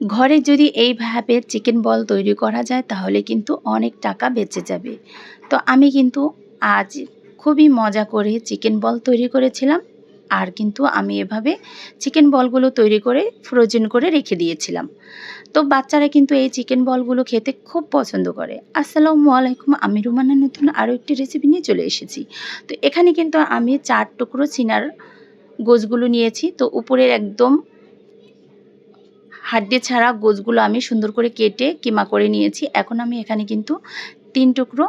ঘরে যদি এইভাবে চিকেন বল তৈরি করা যায়, তাহলে কিন্তু অনেক টাকা বেঁচে যাবে। তো আমি কিন্তু আজ খুবই মজা করে চিকেন বল তৈরি করেছিলাম, আর কিন্তু আমি এভাবে চিকেন বলগুলো তৈরি করে ফ্রোজেন করে রেখে দিয়েছিলাম। তো বাচ্চারা কিন্তু এই চিকেন বলগুলো খেতে খুব পছন্দ করে। আসসালামু আলাইকুম, আমি রুমানা, নতুন আরও একটি রেসিপি নিয়ে চলে এসেছি। তো এখানে কিন্তু আমি চার টুকরো চিনার গোছগুলো নিয়েছি। তো উপরের একদম হাড্ডি ছাড়া গোছগুলো আমি সুন্দর করে কেটে কিমা করে নিয়েছি। এখন আমি এখানে কিন্তু তিন টুকরো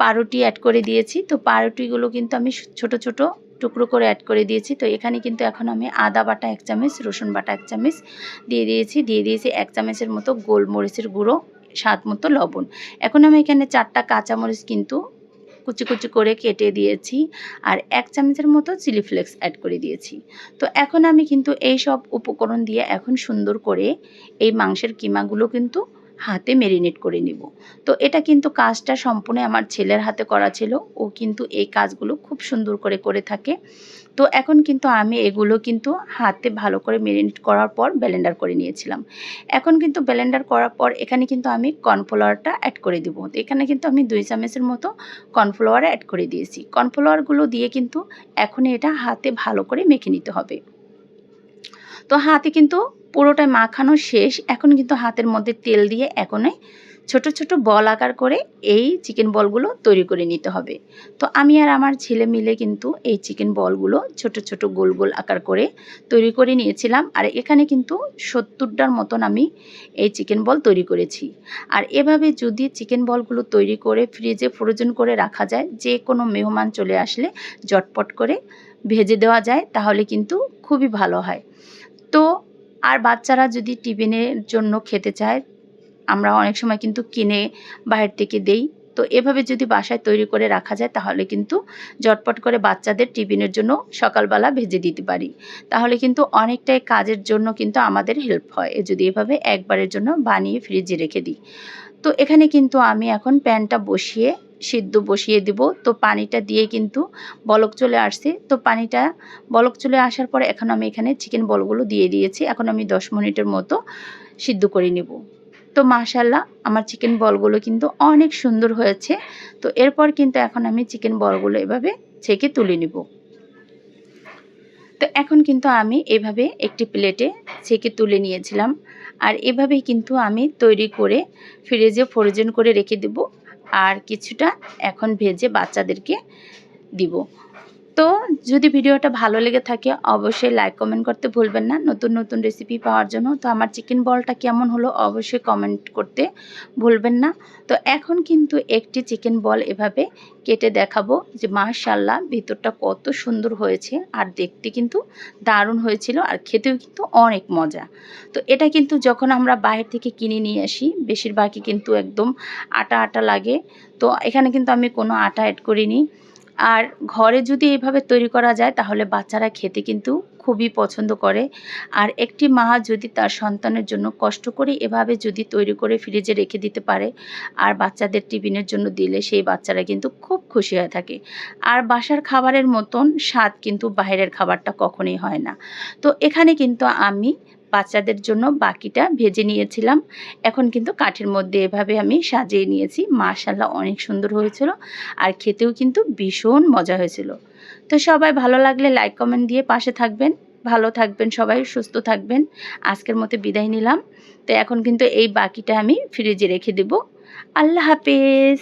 পাউরুটি অ্যাড করে দিয়েছি। তো পাউরুটিগুলো কিন্তু আমি ছোট ছোট টুকরো করে অ্যাড করে দিয়েছি। তো এখানে কিন্তু এখন আমি আদা বাটা এক চামচ, রসুন বাটা এক চামচ দিয়ে দিয়েছি। দিয়ে দিয়েছি এক চামচের মতো গোলমরিচের গুঁড়ো, স্বাদ মতো লবণ। এখন আমি এখানে চারটা কাঁচামরিচ কিন্তু কুচি কুচি করে কেটে দিয়েছি আর এক চামচের মতো চিলি ফ্লেক্স অ্যাড করে দিয়েছি। তো এখন আমি কিন্তু এই সব উপকরণ দিয়ে এখন সুন্দর করে এই মাংসের কিমাগুলো কিন্তু হাতে মেরিনেট করে নিব। তো এটা কিন্তু কাজটা সম্পূর্ণ আমার ছেলের হাতে করা ছিল। ও কিন্তু এই কাজগুলো খুব সুন্দর করে করে থাকে। তো এখন কিন্তু আমি এগুলো কিন্তু হাতে ভালো করে মেরিনেট করার পর ব্লেন্ডার করে নিয়েছিলাম। এখন কিন্তু ব্লেন্ডার করার পর এখানে কিন্তু আমি কর্নফ্লাওয়ারটা অ্যাড করে দিব। তো এখানে কিন্তু আমি দুই চামচের মতো কর্নফ্লাওয়ার অ্যাড করে দিয়েছি। কর্নফ্লাওয়ারগুলো দিয়ে কিন্তু এখন এটা হাতে ভালো করে মেখে নিতে হবে। তো হাতে কিন্তু পুরোটাই মাখানো শেষ। এখন কিন্তু হাতের মধ্যে তেল দিয়ে এখনই ছোট ছোট বল আকার করে এই চিকেন বলগুলো তৈরি করে নিতে হবে। তো আমি আর আমার ছেলে মিলে কিন্তু এই চিকেন বলগুলো ছোট ছোট গোল গোল আকার করে তৈরি করে নিয়েছিলাম। আর এখানে কিন্তু সত্তরটার মতন আমি এই চিকেন বল তৈরি করেছি। আর এভাবে যদি চিকেন বলগুলো তৈরি করে ফ্রিজে ফ্রোজেন করে রাখা যায়, যে কোনো মেহমান চলে আসলে জটপট করে ভেজে দেওয়া যায়, তাহলে কিন্তু খুবই ভালো হয়। আর বাচ্চারা যদি টিফিনের জন্য খেতে চায়, আমরা অনেক সময় কিন্তু কিনে বাইরে থেকে দেই। তো এভাবে যদি বাসায় তৈরি করে রাখা যায়, তাহলে কিন্তু জটপট করে বাচ্চাদের টিফিনের জন্য সকালবেলা ভেজে দিতে পারি। তাহলে কিন্তু অনেকটাই কাজের জন্য কিন্তু আমাদের হেল্প হয়। যদি এভাবে একবারের জন্য বানিয়ে ফ্রিজে রেখে দিই। তো এখানে কিন্তু আমি এখন প্যানটা বসিয়ে সিদ্ধ বসিয়ে দিব। তো পানিটা দিয়ে কিন্তু বলক চলে আসছে। তো পানিটা বলক চলে আসার পরে এখন আমি এখানে চিকেন বলগুলো দিয়ে দিয়েছি। এখন আমি দশ মিনিটের মতো সিদ্ধ করে নেব। তো মাশাল্লাহ আমার চিকেন বলগুলো কিন্তু অনেক সুন্দর হয়েছে। তো এরপর কিন্তু এখন আমি চিকেন বলগুলো এভাবে ছেঁকে তুলে নিব। তো এখন কিন্তু আমি এভাবে একটি প্লেটে ছেঁকে তুলে নিয়েছিলাম। আর এভাবেই কিন্তু আমি তৈরি করে ফ্রিজে ফ্রোজেন করে রেখে দেব। আর কিছুটা এখন ভেজে বাচ্চাদেরকে দিব। তো যদি ভিডিওটা ভালো লেগে থাকে, অবশ্যই লাইক কমেন্ট করতে ভুলবেন না। নতুন নতুন রেসিপি পাওয়ার জন্য। তো আমার চিকেন বলটা কেমন হলো, অবশ্যই কমেন্ট করতে ভুলবেন না। তো এখন কিন্তু একটি চিকেন বল এভাবে কেটে দেখাবো যে মাশাল্লাহ ভিতরটা কত সুন্দর হয়েছে। আর দেখতে কিন্তু দারুণ হয়েছিল আর খেতেও কিন্তু অনেক মজা। তো এটা কিন্তু যখন আমরা বাইরে থেকে কিনে নিয়ে আসি, বেশিরভাগই কিন্তু একদম আটা আটা লাগে। তো এখানে কিন্তু আমি কোনো আটা অ্যাড করিনি। আর ঘরে যদি এইভাবে তৈরি করা যায়, তাহলে বাচ্চারা খেতে কিন্তু খুবই পছন্দ করে। আর একটি মা যদি তার সন্তানের জন্য কষ্ট করে এভাবে যদি তৈরি করে ফ্রিজে রেখে দিতে পারে, আর বাচ্চাদের টিফিনের জন্য দিলে সেই বাচ্চারা কিন্তু খুব খুশি হয়ে থাকে। আর বাসার খাবারের মতন স্বাদ কিন্তু বাইরের খাবারটা কখনোই হয় না। তো এখানে কিন্তু আমি বাচ্চাদের জন্য বাকিটা ভেজে নিয়েছিলাম। এখন কিন্তু কাঠের মধ্যে এভাবে আমি সাজিয়ে নিয়েছি। মাশাল্লাহ অনেক সুন্দর হয়েছিল আর খেতেও কিন্তু ভীষণ মজা হয়েছিল। তো সবাই ভালো লাগলে লাইক কমেন্ট দিয়ে পাশে থাকবেন। ভালো থাকবেন সবাই, সুস্থ থাকবেন। আজকের মতো বিদায় নিলাম। তো এখন কিন্তু এই বাকিটা আমি ফ্রিজে রেখে দেব। আল্লাহ হাফেজ।